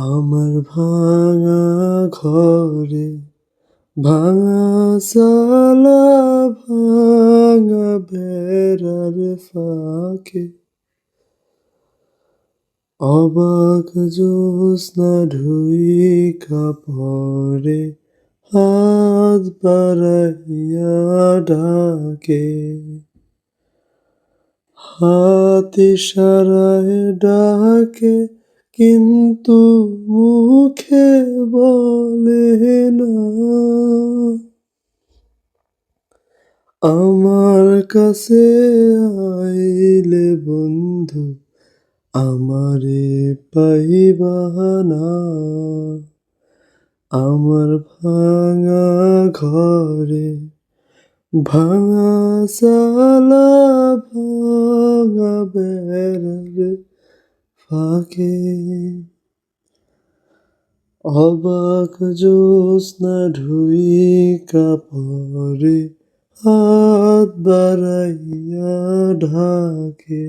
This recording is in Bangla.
আমার ভাঙা ঘরে, ভাঙা সালা ভাঙা বেড়ার ফাঁকে। অবাক জ্যোৎস্না ঢুইকা পরে হাত বাড়াইয়া ডাকে। হাত ইশারায় ডাকে কিন্তু মুখে বলে না। আমার কাছে আইলে বন্ধু, আমারে পাইবানা আমার ভাঙা ঘরে ভাঙা সালা ভাঙা বেড়ার ফাঁকে অবাক জোৎস্না ঢুই কাপড়ে হাত বাড়াইয়া ঢাকে।